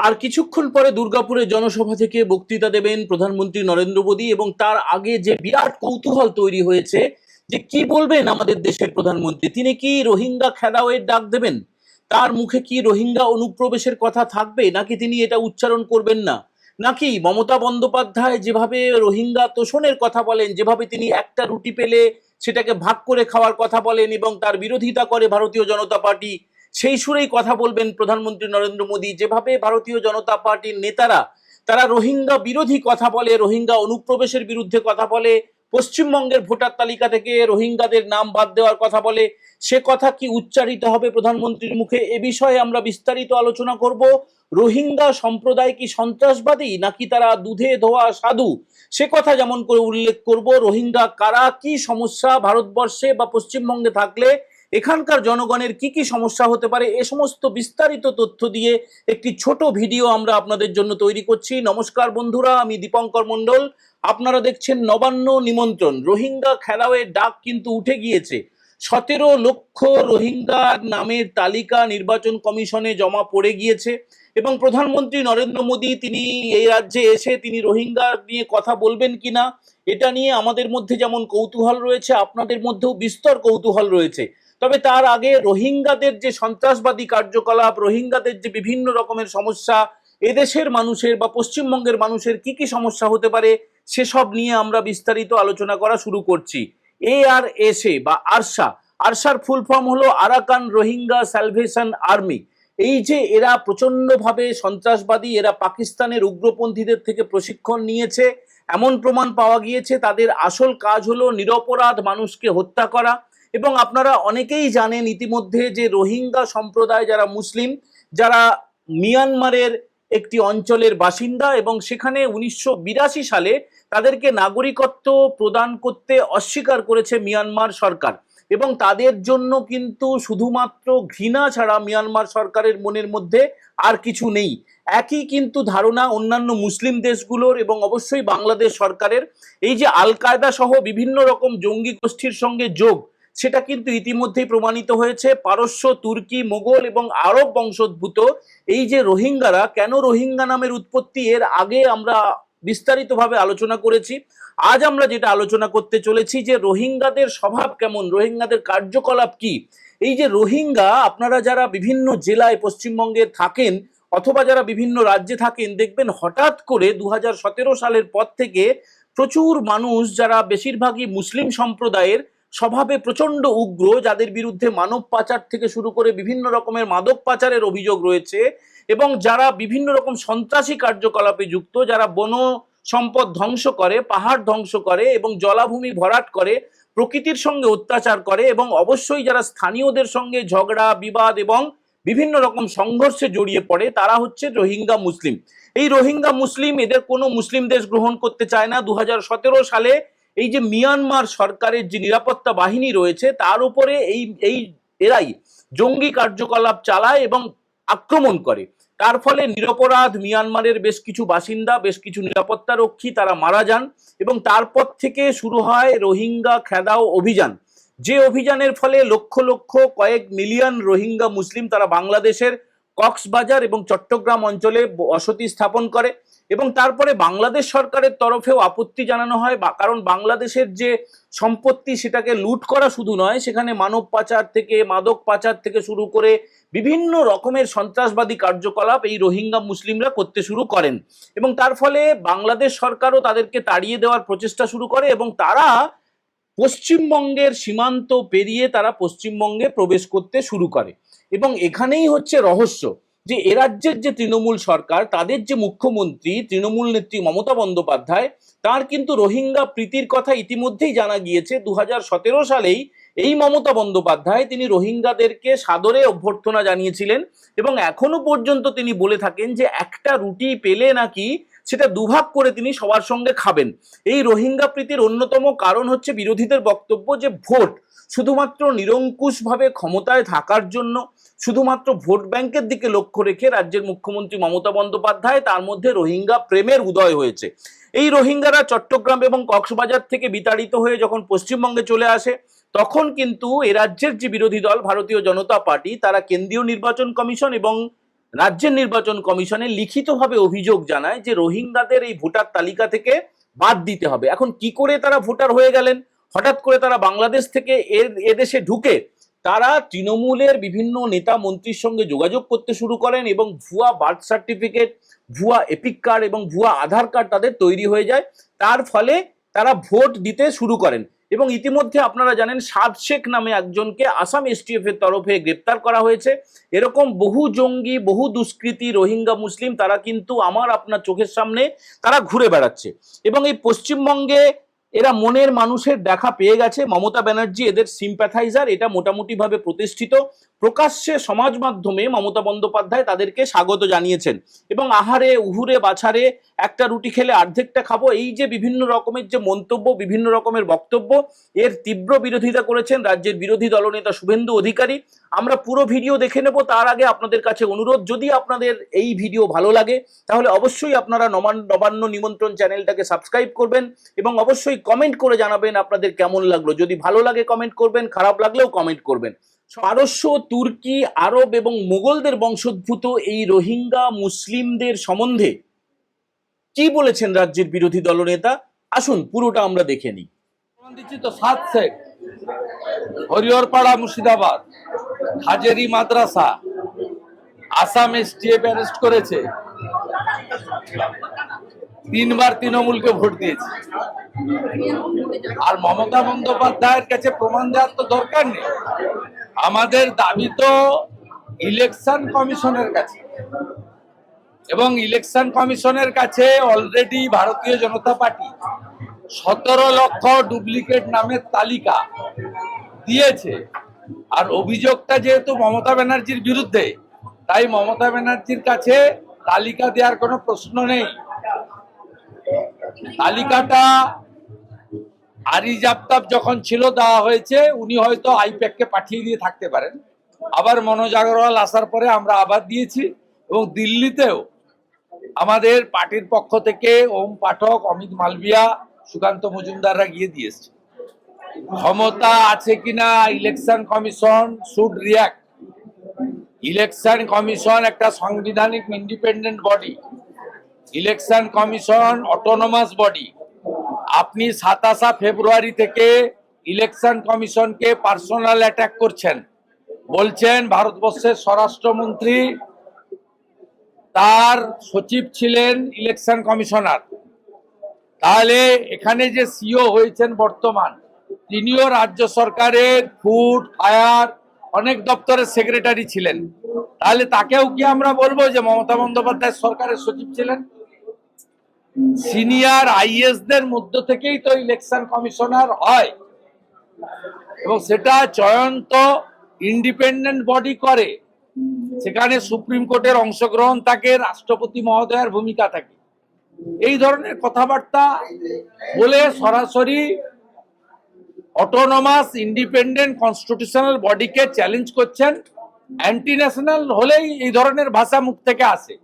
আর কিছুক্ষণ পরে দুর্গাপুরে জনসভা থেকে বক্তৃতা দেবেন প্রধানমন্ত্রী নরেন্দ্র মোদী এবং তার আগে যে বিরাট কৌতূহল তৈরি হয়েছে যে কি বলবেন আমাদের দেশের প্রধানমন্ত্রী? তিনি কি রোহিঙ্গা খেদাওয়ের ডাক দেবেন? তার মুখে কি রোহিঙ্গা অনুপ্রবেশের কথা থাকবে? নাকি তিনি এটা উচ্চারণ করবেন না? নাকি মমতা বন্দ্যোপাধ্যায় যেভাবে রোহিঙ্গা তোষণের কথা বলেন, যেভাবে তিনি একটা রুটি পেলে সেটাকে ভাগ করে খাওয়ার কথা বলেন এবং তার বিরোধিতা করে ভারতীয় জনতা পার্টি সেই সুরেই কথা বলবেন প্রধানমন্ত্রী নরেন্দ্র মোদী। যেভাবে ভারতীয় জনতা পার্টির নেতারা, তারা রোহিঙ্গা বিরোধী কথা বলে, রোহিঙ্গা অনুপ্রবেশের বিরুদ্ধে কথা বলে, পশ্চিমবঙ্গের ভোটার তালিকা থেকে রোহিঙ্গাদের নাম বাদ দেওয়ার কথা বলে, সে কথা কি উচ্চারিত হবে প্রধানমন্ত্রীর মুখে? এ বিষয়ে আমরা বিস্তারিত আলোচনা করব। রোহিঙ্গা সম্প্রদায় কি সন্ত্রাসবাদী, নাকি তারা দুধে ধোয়া সাধু? সে কথা যেমন করে উল্লেখ করব। রোহিঙ্গা কারা, কি সমস্যা ভারতবর্ষে বা পশ্চিমবঙ্গে থাকলে এখানকার জনগণের কি কি সমস্যা হতে পারে, এ সমস্ত বিস্তারিত তথ্য দিয়ে একটি ছোট ভিডিও আমরা আপনাদের জন্য তৈরি করছি। নমস্কার বন্ধুরা, আমি দীপঙ্কর মণ্ডল। আপনারা দেখছেন নবান্ন নিমন্ত্রণ। রোহিঙ্গা খেলাওয়ের ডাক কিন্তু উঠে গিয়েছে। সতেরো লক্ষ রোহিঙ্গা নামের তালিকা নির্বাচন কমিশনে জমা পড়ে গিয়েছে এবং প্রধানমন্ত্রী নরেন্দ্র মোদী, তিনি এই রাজ্যে এসে তিনি রোহিঙ্গা নিয়ে কথা বলবেন কিনা, এটা নিয়ে আমাদের মধ্যে যেমন কৌতূহল রয়েছে, আপনাদের মধ্যেও বিস্তর কৌতূহল রয়েছে। তবে তার আগে রোহিঙ্গাদের যে সন্ত্রাসবাদী কার্যকলাপ, রোহিঙ্গাদের যে বিভিন্ন রকমের সমস্যা, এদেশের মানুষের বা পশ্চিমবঙ্গের মানুষের কি কি সমস্যা হতে পারে, সেসব নিয়ে আমরা বিস্তারিত আলোচনা করা শুরু করছি। এ আর এস এ বা আরসা আরশার ফুল ফর্ম হলো আরাকান রোহিঙ্গা স্যালভেশন আর্মি। এই যে এরা প্রচন্ডভাবে সন্ত্রাসবাদী, এরা পাকিস্তানের উগ্রপন্থীদের থেকে প্রশিক্ষণ নিয়েছে, এমন প্রমাণ পাওয়া গিয়েছে, তাদের আসল কাজ হলো নিরপরাধ মানুষকে হত্যা করা এবং আপনারা অনেকেই জানেন ইতিমধ্যে যে রোহিঙ্গা সম্প্রদায় যারা মুসলিম, যারা মিয়ানমারের একটি অঞ্চলের বাসিন্দা এবং সেখানে উনিশশো বিরাশি সালে তাদেরকে নাগরিকত্ব প্রদান করতে অস্বীকার করেছে মিয়ানমার সরকার এবং তাদের জন্য কিন্তু শুধুমাত্র ঘৃণা ছাড়া মিয়ানমার সরকারের মনের মধ্যে আর কিছু নেই। একই কিন্তু ধারণা অন্যান্য মুসলিম দেশগুলোর এবং অবশ্যই বাংলাদেশ সরকারের। এই যে আল কায়দা সহ বিভিন্ন রকম জঙ্গি গোষ্ঠীর সঙ্গে যোগ সেটা কিন্তু ইতিমধ্যেই প্রমাণিত হয়েছে। পারস্য, তুর্কি, মোগল এবং আরব বংশোদ্ভূত এই যে রোহিঙ্গারা, কেন রোহিঙ্গা নামের উৎপত্তি এর আগে আমরা বিস্তারিতভাবে আলোচনা করেছি। আজ আমরা যেটা আলোচনা করতে চলেছি যে রোহিঙ্গাদের স্বভাব কেমন, রোহিঙ্গাদের কার্যকলাপ কি? এই যে রোহিঙ্গা, আপনারা যারা বিভিন্ন জেলায় পশ্চিমবঙ্গে থাকেন অথবা যারা বিভিন্ন রাজ্যে থাকেন, দেখবেন হঠাৎ করে দু হাজার সতেরো সালের পর থেকে প্রচুর মানুষ, যারা বেশিরভাগই মুসলিম সম্প্রদায়ের স্বভাবে প্রচণ্ড উগ্র, যাদের বিরুদ্ধে মানব পাচার থেকে শুরু করে বিভিন্ন রকমের মাদক পাচারের অভিযোগ রয়েছে এবং যারা বিভিন্ন রকম সন্ত্রাসী কার্যকলাপে যুক্ত, যারা বন সম্পদ ধ্বংস করে, পাহাড় ধ্বংস করে এবং জলাভূমি ভরাট করে, প্রকৃতির সঙ্গে অত্যাচার করে এবং অবশ্যই যারা স্থানীয়দের সঙ্গে ঝগড়া, বিবাদ এবং বিভিন্ন রকম সংঘর্ষে জড়িয়ে পড়ে, তারা হচ্ছে রোহিঙ্গা মুসলিম। এই রোহিঙ্গা মুসলিম এদের কোনো মুসলিম দেশ গ্রহণ করতে চায় না। দু হাজার সতেরো সালে এই যে মিয়ানমার সরকারের যে নিরাপত্তা বাহিনী রয়েছে, তার উপরে এই এই, এরাই জঙ্গি কার্যকলাপ চালায় এবং আক্রমণ করে। তার ফলে নিরপরাধ মিয়ানমারের বেশ কিছু বাসিন্দা, বেশ কিছু নিরাপত্তা রক্ষী তারা মারা যান এবং তারপর থেকে শুরু হয় রোহিঙ্গা খেদাও অভিযান। যে অভিযানের ফলে লক্ষ লক্ষ কয়েক মিলিয়ন রোহিঙ্গা মুসলিম তারা বাংলাদেশের কক্সবাজার এবং চট্টগ্রাম অঞ্চলে বসতি স্থাপন করে। এবং তারপরে বাংলাদেশ সরকারের তরফেও আপত্তি জানানো হয়, বা- কারণ বাংলাদেশের যে সম্পত্তি সেটাকে লুট করা শুধু নয়, সেখানে মানব পাচার থেকে, মাদক পাচার থেকে শুরু করে বিভিন্ন রকমের সন্ত্রাসবাদী কার্যকলাপ এই রোহিঙ্গা মুসলিমরা করতে শুরু করেন। এবং তার ফলে বাংলাদেশ সরকারও তাদেরকে তাড়িয়ে দেওয়ার প্রচেষ্টা শুরু করে এবং তারা পশ্চিমবঙ্গের সীমান্ত পেরিয়ে তারা পশ্চিমবঙ্গে প্রবেশ করতে শুরু করে। এবং এখানেই হচ্ছে রহস্য। যে এ রাজ্যের যে তৃণমূল সরকার, তাদের যে মুখ্যমন্ত্রী, তৃণমূল নেত্রী মমতা বন্দ্যোপাধ্যায়, তার কিন্তু রোহিঙ্গা প্রীতির কথা ইতিমধ্যেই জানা গিয়েছে। দু হাজার সতেরো সালেই এই মমতা বন্দ্যোপাধ্যায় তিনি রোহিঙ্গাদেরকে সাদরে অভ্যর্থনা জানিয়েছিলেন এবং এখনও পর্যন্ত তিনি বলে থাকেন যে একটা রুটি পেলে নাকি সেটা দুভাগ করে তিনি সবার সঙ্গে খাবেন। এই রোহিঙ্গা প্রীতির অন্যতম কারণ হচ্ছে বিরোধীদের বক্তব্য যে ভোট শুধুমাত্র নিরঙ্কুশভাবে ক্ষমতায় থাকার জন্য শুধুমাত্র ভোট ব্যাংকের দিকে লক্ষ্য রেখে রাজ্যের মুখ্যমন্ত্রী মমতা বন্দ্যোপাধ্যায় তার মধ্যে রোহিঙ্গা প্রেমের উদয় হয়েছে। এই রোহিঙ্গারা চট্টগ্রাম এবং কক্সবাজার থেকে বিতাড়িত হয়ে যখন পশ্চিমবঙ্গে চলে আসে, তখন কিন্তু এ রাজ্যের যে বিরোধী দল, ভারতীয় জনতা পার্টি, তারা কেন্দ্রীয় নির্বাচন কমিশন এবং রাজ্যের নির্বাচন কমিশনে লিখিতভাবে অভিযোগ জানায় যে রোহিঙ্গাদের এই ভোটার তালিকা থেকে বাদ দিতে হবে। এখন কি করে তারা ভোটার হয়ে গেলেন? হঠাৎ করে তারা বাংলাদেশ থেকে এর, এদেশে ঢুকে তারা তৃণমূলের বিভিন্ন নেতা মন্ত্রীর সঙ্গে যোগাযোগ করতে শুরু করেন এবং ভুয়া বার্থ সার্টিফিকেট, ভুয়া এপিক কার্ড এবং ভুয়া আধার কার্ড তাদের তৈরি হয়ে যায়। তার ফলে তারা ভোট দিতে শুরু করেন এবং ইতিমধ্যে আপনারা জানেন সাদ শেখ নামে একজনকে আসাম এসটিএফ এর তরফে গ্রেপ্তার করা হয়েছে। এরকম বহু জঙ্গি, বহু দুষ্কৃতী, রোহিঙ্গা, মুসলিম তারা কিন্তু আমার আপনার চোখের সামনে তারা ঘুরে বেড়াচ্ছে। এবং এই পশ্চিমবঙ্গে এরা মনের মানুষের দেখা পেয়ে গেছে। মমতা ব্যানার্জি এদের সিম্প্যাথাইজার এটা মোটামুটিভাবে প্রতিষ্ঠিত। প্রকাশ্যে সমাজ মাধ্যমে মমতা বন্দ্যোপাধ্যায় তাদেরকে স্বাগত জানিয়েছেন। এবং আহারে, উহুরে, বাছারে একটা রুটি খেলে অর্ধেকটা খাব, এই যে বিভিন্ন রকমের যে মন্তব্য, বিভিন্ন রকমের বক্তব্য, এর তীব্র বিরোধিতা করেছেন রাজ্যের বিরোধী দলনেতা শুভেন্দু অধিকারী। আমরা পুরো ভিডিও দেখে নেব, তার আগে আপনাদের কাছে অনুরোধ, যদি আপনাদের এই ভিডিও ভালো লাগে, তাহলে অবশ্যই আপনারা নবান্ন নবান্ন নিমন্ত্রণ চ্যানেলটাকে সাবস্ক্রাইব করবেন এবং অবশ্যই কমেন্ট করে জানাবেন আপনাদের কেমন লাগল। যদি ভালো লাগে, কমেন্ট করবেন, খারাপ লাগলেও কমেন্ট করবেন। পারস্য, তুর্কি, আরব এবং মোগলদের বংশোদ্ভূত এই রোহিঙ্গা মুসলিমদের সম্বন্ধে কি বলেছেন রাজ্যের বিরোধী দলনেতা? আসুন, পুরোটা আমরা দেখে শেখ হরিহরপাড়া মুর্শিদাবাদ, হাজেরি মাদ্রাসা, আসাম এসটিএফ অ্যারেস্ট করেছে। তিনবার তৃণমূলকে ভোট দিয়েছে। আর মমতা বন্দ্যোপাধ্যায়ের কাছে প্রমাণ দেওয়ার তো দরকার নেই। আমাদের দাবি তো ইলেকশন কমিশনের কাছে। এবং ইলেকশন কমিশনের কাছে অলরেডি ভারতীয় জনতা পার্টি সতেরো লক্ষ ডুপ্লিকেট নামের তালিকা দিয়েছে। আর অভিযোগটা যেহেতু মমতা ব্যানার্জির বিরুদ্ধে, তাই মমতা ব্যানার্জির কাছে তালিকা দেওয়ার কোনো প্রশ্ন নেই। তালিকাটা আরিজ আফতাব যখন ছিল দেওয়া হয়েছে, উনি হয়তো আইপ্যাককে পাঠিয়ে দিয়ে থাকতে পারেন। আবার মনোজ আগরওয়াল আসার পরে আমরা আবার দিয়েছি এবং দিল্লিতেও আমাদের পার্টির পক্ষ থেকে ওম পাঠক, অমিত মালবিয়া, সুকান্ত মজুমদাররা গিয়ে দিয়েছে। ক্ষমতা আছে কিনা, election commission should react. Election commission একটা সাংবিধানিক independent body. Election commission autonomous body আপনি সাতাশা ফেব্রুয়ারি থেকে ইলেকশন কমিশনকে পার্সোনাল অ্যাটাক করছেন। বলছেন ভারতবর্ষের স্বরাষ্ট্রমন্ত্রী, তার সচিব ছিলেন ইলেকশন কমিশনার। তাহলে এখানে যে সিও হয়েছেন বর্তমান, তিনিও রাজ্য সরকারের, ফুড, ফায়ার, অনেক দপ্তরের সেক্রেটারি ছিলেন। তাহলে তাকেও কি আমরা বলব যে মমতা বন্দ্যোপাধ্যায় সরকারের সচিব ছিলেন? সিনিয়র আইএস দের মধ্য থেকেই তো ইলেকশন কমিশনার হয়। এবং সেটা চয়ন্ত ইন্ডিপেন্ডেন্ট বডি করে। সেখানে সুপ্রিম কোর্টের অংশগ্রহণ থাকে, রাষ্ট্রপতি মহোদয়ের ভূমিকা থাকে। এই ধরনের কথাবার্তা বলে সরাসরি অটোনমাস ইন্ডিপেন্ডেন্ট কনস্টিটিউশনাল বডিকে চ্যালেঞ্জ করছেন। অ্যান্টি ন্যাশনাল হলেই এই ধরনের ভাষা মুখ থেকে আসে।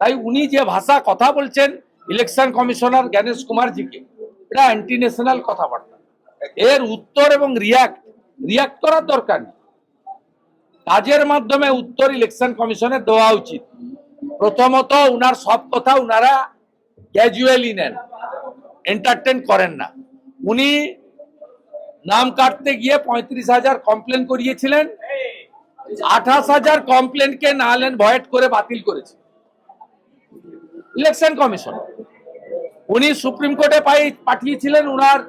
তাই উনি যে ভাষা কথা বলছেন ইলেকশন কমিশনার জ্ঞানেশ কুমারজিকে। এটা অ্যান্টি ন্যাশনাল কথাবার্তা। এর উত্তর এবং রিয়াক্ট রিয়াক্ট করার দরকার নেই। কাজের মাধ্যমে উত্তর ইলেকশন কমিশনের দেওয়া উচিত। প্রথমত উনার সব কথা উনারা ক্যাজুয়ালি নেন। এন্টারটেন করেন না। উনি নাম কাটতে গিয়ে পঁয়ত্রিশ হাজার কমপ্লেন করিয়েছিলেন। আঠাশ হাজার কমপ্লেনকে না নেন ভয়েট করে বাতিল করেছে। ইলেকশন কমিশন উনি সুপ্রিম কোর্টে পাই- পাঠিয়েছিলেন ওনার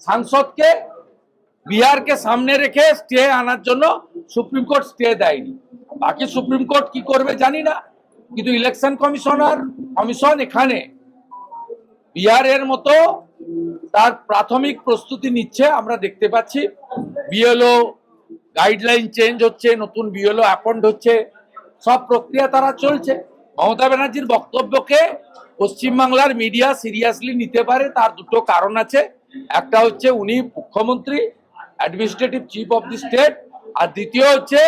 সাংসদকে, বিহারকে সামনে রেখে স্টে আনার জন্য সুপ্রিম কোর্ট স্টে দেয়নি। বাকি সুপ্রিম কোর্ট কি করবে জানি না, কিন্তু ইলেকশন কমিশনার কমিশন এখানে। বিহারের মতো তার প্রাথমিক প্রস্তুতি নিচ্ছে, আমরা দেখতে পাচ্ছি। বিএলও গাইডলাইন চেঞ্জ হচ্ছে, নতুন বিএলও অ্যাপয়েন্ট হচ্ছে, সব প্রক্রিয়া তারা চলছে। মমতা ব্যানার্জির বক্তব্যকে পশ্চিমবাংলার মিডিয়া সিরিয়াসলি নিতে পারে, তার দুটো কারণ আছে। একটা হচ্ছে উনি মুখ্যমন্ত্রী administrative chief of the state আর দ্বিতীয় হচ্ছে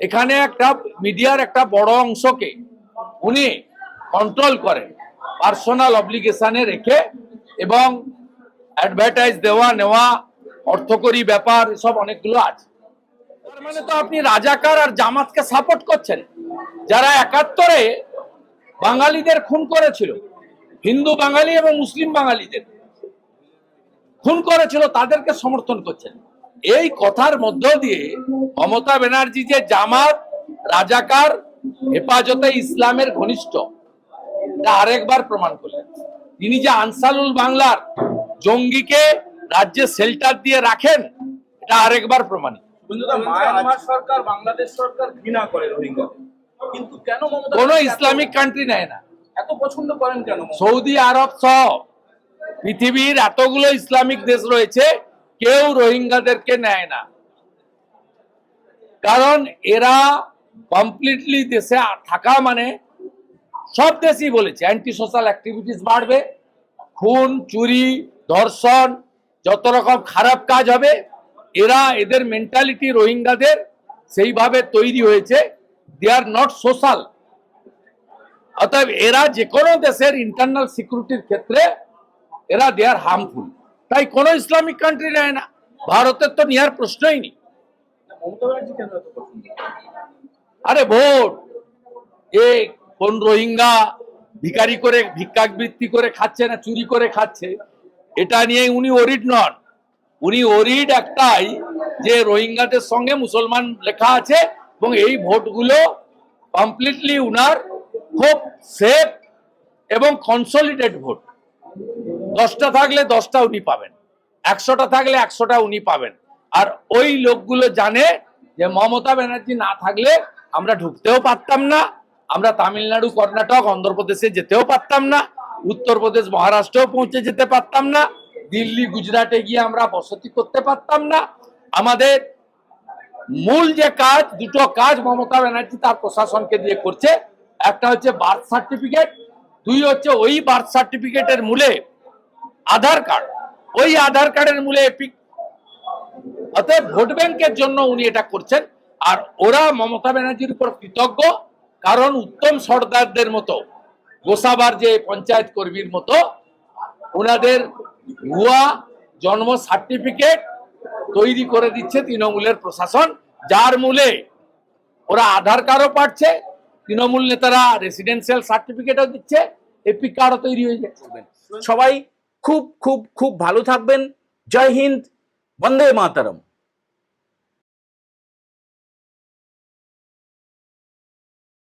এখানে একটা মিডিয়ার একটা বড় অংশকে উনি কন্ট্রোল করেন পার্সোনাল অব্লিগেশনে রেখে এবং অ্যাডভার্টাইজ দেওয়া, নেওয়া, অর্থকরী ব্যাপার, এসব অনেকগুলো আছে। তার মানে তো আপনি রাজাকার আর জামাতকে সাপোর্ট করছেন। যারা একাত্তরে বাঙালিদের খুন করেছিল। হিন্দু বাঙালি এবং মুসলিম বাঙালিদের খুন করেছিল, তাদেরকে সমর্থন করছেন। এই কথার মধ্য দিয়ে মমতা ব্যানার্জি যে জামাত, রাজাকার, হেফাজতে ইসলামের ঘনিষ্ঠ, এটা আরেকবার প্রমাণ করলেন। তিনি যে আনসারুল বাংলার জঙ্গিকে রাজ্যে শেল্টার দিয়ে রাখেন, এটা আরেকবার প্রমাণিত। সরকার বাংলাদেশ সরকার ঘৃণা করে রোহিঙ্গা কিন্তু কেন মমতা কোন ইসলামিক কান্ট্রি নেয় না। এত পছন্দ করেন কেন সৌদি আরব সহ পৃথিবীর এতগুলো ইসলামিক দেশ রয়েছে কেউ রোহিঙ্গাদেরকে নেয় না। কারণ এরা কমপ্লিটলি দেশে থাকা মানে সব দেশই বলেছে অ্যান্টি সোশ্যাল অ্যাক্টিভিটিস বাড়বে খুন চুরি ধর্ষণ যত রকম খারাপ কাজ হবে এরা এদের মেন্টালিটি রোহিঙ্গাদের সেইভাবে তৈরি হয়েছে। দে আর নট সোশ্যাল অতএব এরা যে কোনো দেশের ইন্টারনাল সিকিউরিটির ক্ষেত্রে এরা দে আর হার্মফুল তাই কোনো ইসলামিক কান্ট্রি নেয় না। ভারতের তো নেওয়ার প্রশ্নই নেই। আরে ভোট! এ কোন রোহিঙ্গা ভিকারি করে ভিক্ষাবৃত্তি করে খাচ্ছে না চুরি করে খাচ্ছে? এটা নিয়ে উনি ওরিড নন। উনি ওরিড একটাই যে রোহিঙ্গাদের সঙ্গে মুসলমান লেখা আছে এবং এই ভোটগুলো কমপ্লিটলি উনার খুব সেফ এবং কনসলিডেট ভোট দশটা থাকলে দশটা উনি পাবেন, একশোটা থাকলে একশোটা উনি পাবেন। আর ওই লোকগুলো জানে যে মমতা ব্যানার্জি না থাকলে আমরা ঢুকতেও পারতাম না, আমরা তামিলনাড়ু, কর্ণাটক, অন্ধ্রপ্রদেশে যেতেও পারতাম না, উত্তরপ্রদেশ, মহারাষ্ট্রেও পৌঁছে যেতে পারতাম না, দিল্লি, গুজরাটে গিয়ে আমরা বসতি করতে পারতাম না। আমাদের মূল যে কাজ, দুটো কাজ মমতা ব্যানার্জি তার প্রশাসনকে দিয়ে করছে। একটা হচ্ছে বার্থ সার্টিফিকেট, দুই হচ্ছে ওই বার্থ সার্টিফিকেটের মূলে আধার কার্ড। ওই আধার কার্ডের মূলে অতএব ভোট ব্যাংকের জন্য উনি এটা করছেন। আর ওরা মমতা ব্যানার্জির উপর কৃতজ্ঞ, কারণ উত্তম সর্দারদের মতো, গোসাবার যে পঞ্চায়েত কর্মীর মতো, ওনাদের ভুয়া জন্ম সার্টিফিকেট তৈরি করে দিচ্ছে তৃণমূলের প্রশাসন, যার মূলে ওরা আধার কার্ডও পাচ্ছে, তৃণমূল নেতারা রেসিডেন্সিয়াল সার্টিফিকেটও দিচ্ছে এপি কার্ডও তৈরি হয়ে যাচ্ছে সবাই খুব খুব খুব ভালো থাকবেন। জয় হিন্দ, বন্দে মাতারম।